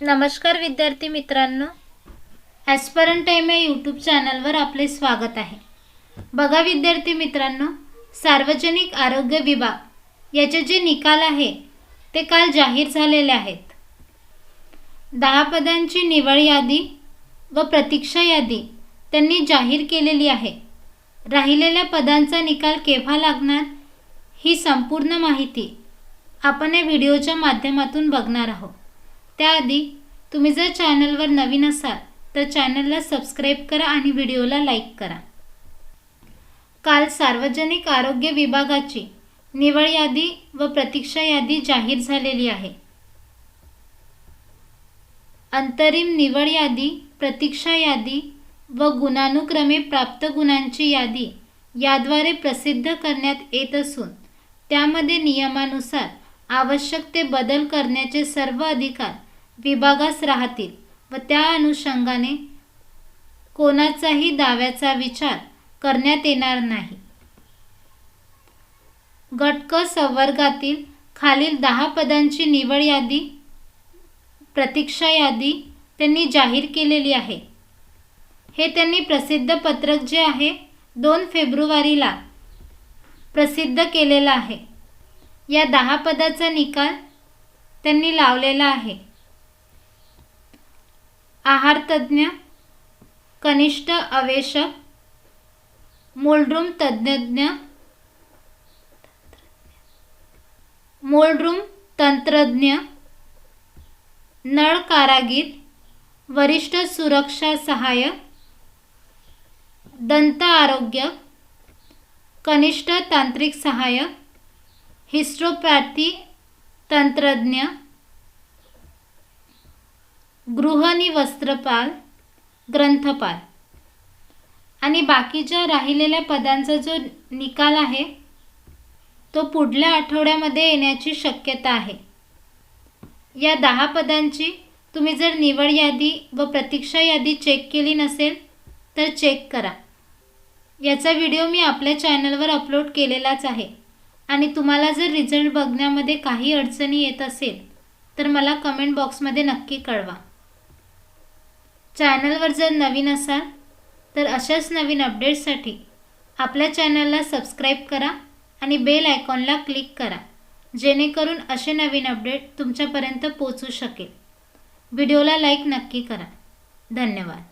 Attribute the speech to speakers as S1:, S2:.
S1: नमस्कार विद्यार्थी मित्रांनो. ॲस्परंट टाईम या यूट्यूब चॅनलवर आपले स्वागत आहे. बघा विद्यार्थी मित्रांनो सार्वजनिक आरोग्य विभाग याचे जे निकाल आहे ते काल जाहीर झालेले आहेत. दहा पदांची निवड यादी व प्रतीक्षा यादी त्यांनी जाहीर केलेली आहे. राहिलेल्या पदांचा निकाल केव्हा लागणार ही संपूर्ण माहिती आपण या व्हिडिओच्या माध्यमातून बघणार आहोत. त्याआधी तुम्ही जर चॅनलवर नवीन असाल तर चॅनलला सबस्क्राईब करा आणि व्हिडिओला लाईक करा. काल सार्वजनिक आरोग्य विभागाची निवड यादी व प्रतीक्षा यादी जाहीर झालेली आहे. अंतरिम निवड यादी प्रतीक्षा यादी व गुणानुक्रमे प्राप्त गुणांची यादी याद्वारे प्रसिद्ध करण्यात येत असून त्यामध्ये नियमानुसार आवश्यक ते बदल करण्याचे सर्व अधिकार विभागास राहतील व त्या अनुषंगाने कोणाचाही दाव्याचा विचार करण्यात येणार नाही. गटक संवर्गातील खालील दहा पदांची निवड यादी प्रतीक्षा यादी त्यांनी जाहीर केलेली आहे. हे त्यांनी प्रसिद्ध पत्रक जे आहे दोन फेब्रुवारीला प्रसिद्ध केलेलं आहे. या दहा पदाचा निकाल त्यांनी लावलेला आहे. आहारतज्ज्ञ कनिष्ठ अवेशक मोल्ड्रूम तज्ज्ञ मोल्ड्रूम तंत्रज्ञ नळ कारागीर वरिष्ठ सुरक्षा सहाय्यक दंत आरोग्य कनिष्ठ तांत्रिक सहाय्यक हिस्ट्रोपॅथी तंत्रज्ञ गृहनी वस्त्रपाल ग्रंथपाल. आणि बाकीच्या राहिलेल्या पदांचा जो निकाल आहे तो पुढल्या आठवड्यामध्ये येण्याची शक्यता आहे. या दहा पदांची तुम्ही जर निवड यादी व प्रतीक्षा यादी चेक केली नसेल तर चेक करा. याचा व्हिडिओ मी आपल्या चॅनलवर अपलोड केलेलाच आहे. आणि तुम्हाला जर रिझल्ट बघण्यामध्ये काही अडचणी येत असेल तर मला कमेंट बॉक्समध्ये नक्की कळवा. चॅनलवर जर नवीन असाल तर अशाच नवीन अपडेट्ससाठी आपल्या चॅनलला सबस्क्राईब करा आणि बेल आयकॉनला क्लिक करा जेणेकरून असे नवीन अपडेट तुमच्यापर्यंत पोचू शकेल. व्हिडिओला लाईक नक्की करा. धन्यवाद.